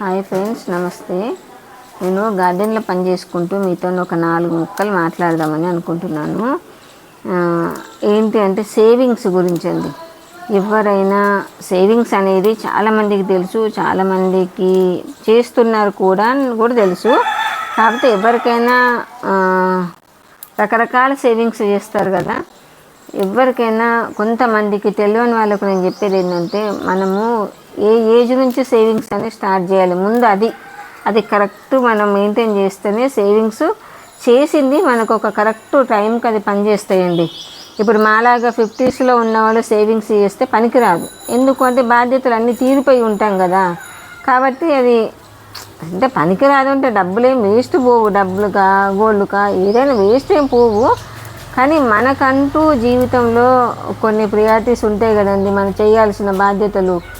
Hi friends నమస్తే. నేను గార్డెన్లో పని చేసుకుంటూ మీతో ఒక నాలుగు ముక్కలు మాట్లాడదామని అనుకుంటున్నాను. ఏంటి అంటే సేవింగ్స్ గురించి అండి ఎవరైనా సేవింగ్స్ అనేది చాలామందికి తెలుసు చాలామందికి చేస్తున్నారు కూడా అని కూడా తెలుసు. కాకపోతే ఎవరికైనా రకరకాల సేవింగ్స్ చేస్తారు కదా. ఎవరికైనా కొంతమందికి తెలియని వాళ్ళకు నేను చెప్పేది ఏంటంటే మనము ఏ ఏజ్ నుంచి సేవింగ్స్ అనేది స్టార్ట్ చేయాలి? ముందు అది అది కరెక్ట్ మనం మెయింటైన్ చేస్తేనే సేవింగ్స్ చేసింది మనకు ఒక కరెక్ట్ టైంకి అది పనిచేస్తాయండి. ఇప్పుడు మాలాగా ఫిఫ్టీస్లో ఉన్న వాళ్ళు సేవింగ్స్ చేస్తే పనికిరాదు. ఎందుకంటే బాధ్యతలు అన్నీ తీరిపోయి ఉంటాం కదా. కాబట్టి అది అంటే పనికిరాదు అంటే డబ్బులు ఏం వేస్ట్ పోవు. డబ్బులుగా గోల్డ్గా ఏదైనా వేస్ట్ ఏం పోవు. కానీ మనకంటూ జీవితంలో కొన్ని ప్రియారిటీస్ ఉంటాయి కదండి. మనం చేయాల్సిన బాధ్యతలు.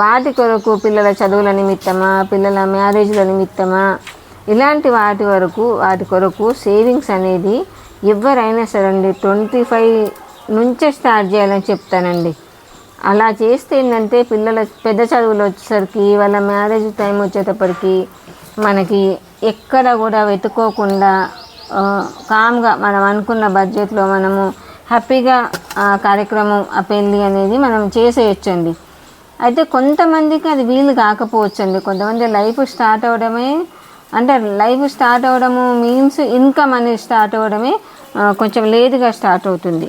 వాటి కొరకు పిల్లల చదువుల నిమిత్తమా పిల్లల మ్యారేజ్ల నిమిత్తమా ఇలాంటి వాటి వరకు వాటి కొరకు సేవింగ్స్ అనేది ఎవరైనా సరే అండి ట్వంటీ ఫైవ్ నుంచే స్టార్ట్ చేయాలని చెప్తానండి. అలా చేస్తే ఏంటంటే పిల్లల పెద్ద చదువులు వచ్చేసరికి వాళ్ళ మ్యారేజ్ టైం వచ్చేటప్పటికి మనకి ఎక్కడ కూడా వెతుక్కోకుండా కామ్గా మనం అనుకున్న బడ్జెట్లో మనము హ్యాపీగా ఆ కార్యక్రమం ఆ పెళ్ళి అనేది మనం చేసేయచ్చండి. అయితే కొంతమందికి అది వీలు కాకపోవచ్చండి. కొంతమంది లైఫ్ స్టార్ట్ అవ్వడమే అంటే లైఫ్ స్టార్ట్ అవ్వడము మీన్స్ ఇన్కమ్ అనేది స్టార్ట్ అవ్వడమే కొంచెం లేటుగా స్టార్ట్ అవుతుంది.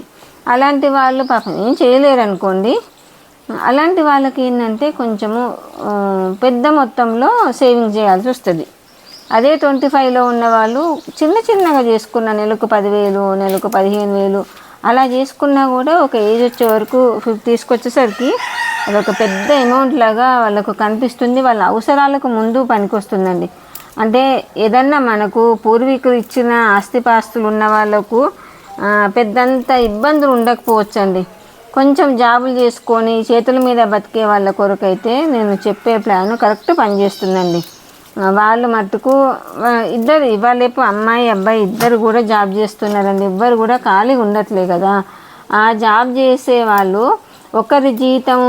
అలాంటి వాళ్ళు పాపం ఏం చేయలేరు అనుకోండి అలాంటి వాళ్ళకి ఏంటంటే కొంచెము పెద్ద మొత్తంలో సేవింగ్ చేయాల్సి వస్తుంది. అదే ట్వంటీ ఫైవ్లో ఉన్న వాళ్ళు చిన్న చిన్నగా చేసుకున్న నెలకు పదివేలు నెలకు పదిహేను వేలు అలా చేసుకున్నా కూడా ఒక ఏజ్ వచ్చే వరకు ఫిఫ్టీస్కి వచ్చేసరికి అదొక పెద్ద అమౌంట్ లాగా వాళ్ళకు కనిపిస్తుంది. వాళ్ళ అవసరాలకు ముందు పనికొస్తుందండి. అంటే ఏదన్నా మనకు పూర్వీకులు ఇచ్చిన ఆస్తిపాస్తులు ఉన్న వాళ్ళకు పెద్దంత ఇబ్బందులు ఉండకపోవచ్చండి. కొంచెం జాబులు చేసుకొని చేతుల మీద బతికే వాళ్ళ కొరకైతే నేను చెప్పే ప్లాన్ కరెక్ట్ పనిచేస్తుందండి. వాళ్ళు మట్టుకు ఇద్దరు ఇవ్వాలేపు అమ్మాయి అబ్బాయి ఇద్దరు కూడా జాబ్ చేస్తున్నారండి. ఇద్దరు కూడా ఖాళీగా ఉండట్లే కదా. ఆ జాబ్ చేసే వాళ్ళు ఒకరి జీతం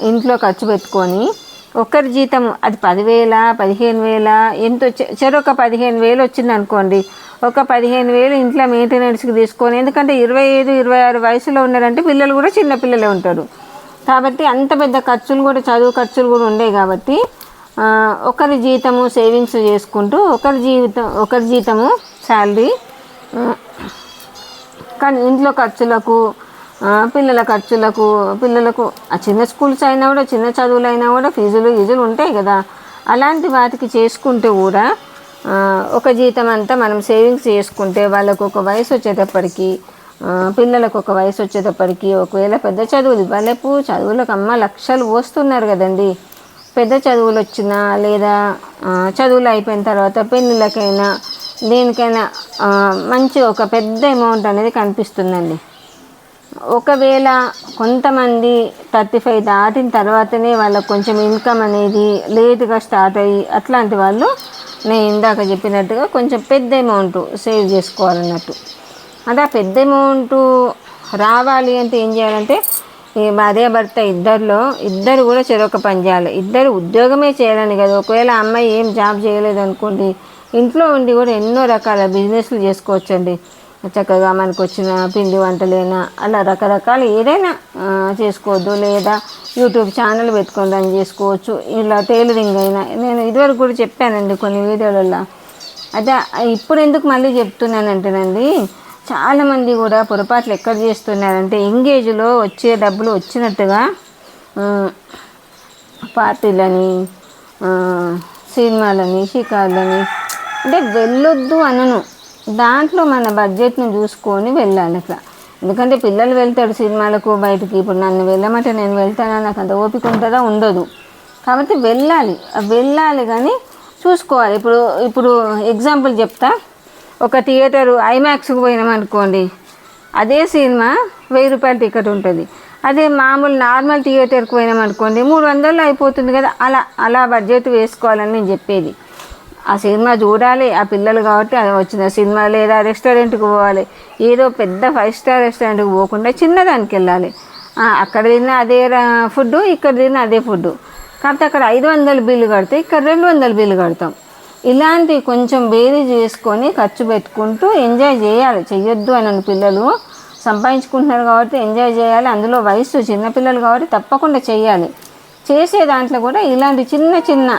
ఇంట్లో ఖర్చు పెట్టుకొని ఒకరి జీతం అది పదివేల పదిహేను వేల ఎంతో వచ్చి చెరొక పదిహేను వేలు వచ్చింది అనుకోండి ఒక పదిహేను వేలు ఇంట్లో మెయింటెనెన్స్కి తీసుకొని ఎందుకంటే ఇరవై ఐదు ఇరవై ఆరు వయసులో ఉన్నారంటే పిల్లలు కూడా చిన్నపిల్లలే ఉంటారు. కాబట్టి అంత పెద్ద ఖర్చులు కూడా చదువు ఖర్చులు కూడా ఉండే కాబట్టి ఒకరి జీతము సేవింగ్స్ చేసుకుంటూ ఒకరి జీవితం ఒకరి జీతము శాలరీ కానీ ఇంట్లో ఖర్చులకు పిల్లల ఖర్చులకు పిల్లలకు ఆ చిన్న స్కూల్స్ అయినా కూడా చిన్న చదువులు అయినా కూడా ఫీజులు ఈజులు ఉంటాయి కదా. అలాంటి వాటికి చేసుకుంటే కూడా ఒక జీతం అంతా మనం సేవింగ్స్ చేసుకుంటే వాళ్ళకు ఒక వయసు వచ్చేటప్పటికి పిల్లలకు ఒక వయసు వచ్చేటప్పటికి ఒకవేళ పెద్ద చదువులు ఇవ్వలేపు చదువులకు అమ్మ లక్షలు పోస్తున్నారు కదండి. పెద్ద చదువులు వచ్చినా లేదా చదువులు అయిపోయిన తర్వాత పెళ్ళిళ్ళకైనా దేనికైనా మంచి ఒక పెద్ద అమౌంట్ అనేది కనిపిస్తుందండి. ఒకవేళ కొంతమంది థర్టీ ఫైవ్ దాటిన తర్వాతనే వాళ్ళకు కొంచెం ఇన్కమ్ అనేది లేటుగా స్టార్ట్ అయ్యి అట్లాంటి వాళ్ళు నేను ఇందాక చెప్పినట్టుగా కొంచెం పెద్ద అమౌంట్ సేవ్ చేసుకోవాలన్నట్టు. అంటే ఆ పెద్ద అమౌంట్ రావాలి అంటే ఏం చేయాలంటే ఈ భార్య భర్త ఇద్దరిలో ఇద్దరు కూడా చెరొక పని చేయాలి. ఇద్దరు ఉద్యోగమే చేయాలని కదా. ఒకవేళ అమ్మాయి ఏం జాబ్ చేయలేదు అనుకోండి ఇంట్లో ఉండి కూడా ఎన్నో రకాల బిజినెస్లు చేసుకోవచ్చండి. చక్కగా మనకు వచ్చిన పిండి వంటలైనా అలా రకరకాలు ఏదైనా చేసుకోవద్దు. లేదా యూట్యూబ్ ఛానల్ పెట్టుకొని రన్ చేసుకోవచ్చు. ఇలా టైలరింగ్ అయినా నేను ఇదివరకు కూడా చెప్పానండి కొన్ని వీడియోలలో అదే ఇప్పుడు ఎందుకు మళ్ళీ చెప్తున్నానంటేనండి చాలామంది కూడా పొరపాట్లు ఎక్కడ చేస్తున్నారంటే ఎంగేజ్లో వచ్చే డబ్బులు వచ్చినట్టుగా పార్టీలని సినిమాలని షికార్లని అంటే వెళ్ళొద్దు అనను. దాంట్లో మన బడ్జెట్ని చూసుకొని వెళ్ళాలి అట్లా. ఎందుకంటే పిల్లలు వెళ్తాడు సినిమాలకు బయటికి. ఇప్పుడు నన్ను వెళ్ళమంటే నేను వెళ్తానా? నాకు అంత ఓపిక ఉంటుందా? ఉండదు. కాబట్టి వెళ్ళాలి. వెళ్ళాలి కానీ చూసుకోవాలి. ఇప్పుడు ఇప్పుడు ఎగ్జాంపుల్ చెప్తా. ఒక థియేటర్ ఐమాక్స్కి పోయినాం అనుకోండి. అదే సినిమా వెయ్యి రూపాయల టికెట్ ఉంటుంది. అదే మామూలు నార్మల్ థియేటర్కి పోయినాం అనుకోండి మూడు వందలు అయిపోతుంది కదా? అలా అలా బడ్జెట్ వేసుకోవాలని నేను చెప్పేది. ఆ సినిమా చూడాలి ఆ పిల్లలు కాబట్టి అది వచ్చిన సినిమా లేదా రెస్టారెంట్కి పోవాలి. ఏదో పెద్ద ఫైవ్ స్టార్ రెస్టారెంట్కి పోకుండా చిన్నదానికి వెళ్ళాలి. అక్కడ తిన్న అదే ఫుడ్ ఇక్కడ తిన్న అదే ఫుడ్ కాకపోతే అక్కడ ఐదు వందల బిల్లు కడితే ఇక్కడ రెండు వందల బిల్లు కడతాం. ఇలాంటివి కొంచెం బేరీ చేసుకొని ఖర్చు పెట్టుకుంటూ ఎంజాయ్ చేయాలి. చెయ్యొద్దు అని పిల్లలు సంపాదించుకుంటున్నారు కాబట్టి ఎంజాయ్ చేయాలి. అందులో వయసు చిన్నపిల్లలు కాబట్టి తప్పకుండా చేయాలి. చేసే దాంట్లో కూడా ఇలాంటి చిన్న చిన్న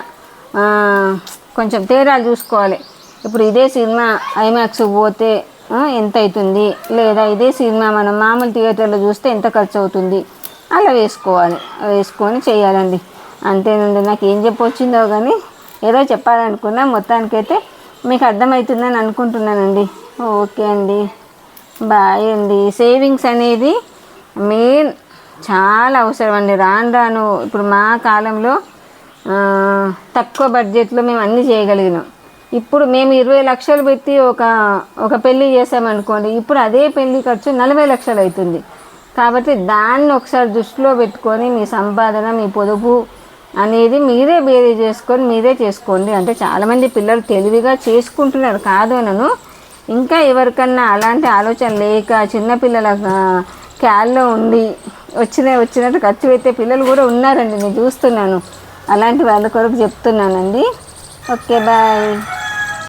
కొంచెం తేడాలు చూసుకోవాలి. ఇప్పుడు ఇదే సినిమా ఐమాక్స్ పోతే ఎంత అవుతుంది లేదా ఇదే సినిమా మనం మామూలు థియేటర్లో చూస్తే ఎంత ఖర్చు అవుతుంది అలా వేసుకోవాలి. వేసుకొని చేయాలండి. అంతేనండి. నాకు ఏం చెప్పొచ్చిందో కానీ ఏదో చెప్పాలనుకున్నా మొత్తానికైతే మీకు అర్థమవుతుందని అనుకుంటున్నానండి. ఓకే అండి. బాయ్ అండి. సేవింగ్స్ అనేది మెయిన్ చాలా అవసరం అండి. రాను రాను ఇప్పుడు మా కాలంలో తక్కువ బడ్జెట్లో మేము అన్నీ చేయగలిగినాం. ఇప్పుడు మేము ఇరవై లక్షలు పెట్టి ఒక ఒక పెళ్ళి చేసామనుకోండి ఇప్పుడు అదే పెళ్ళి ఖర్చు నలభై లక్షలు అవుతుంది కాబట్టి దాన్ని ఒకసారి దృష్టిలో పెట్టుకొని మీ సంపాదన మీ పొదుపు అనేది మీరే బేరీ చేసుకొని మీరే చేసుకోండి. అంటే చాలామంది పిల్లలు తెలివిగా చేసుకుంటున్నారు కాదు నన్ను ఇంకా ఎవరికన్నా అలాంటి ఆలోచన లేక చిన్నపిల్లల క్యాల్లో ఉండి వచ్చిన వచ్చినట్టు ఖర్చు పెట్టే పిల్లలు కూడా ఉన్నారండి నేను చూస్తున్నాను. అలాంటి వాళ్ళ కొరకు చెప్తున్నానండి. Okay bye.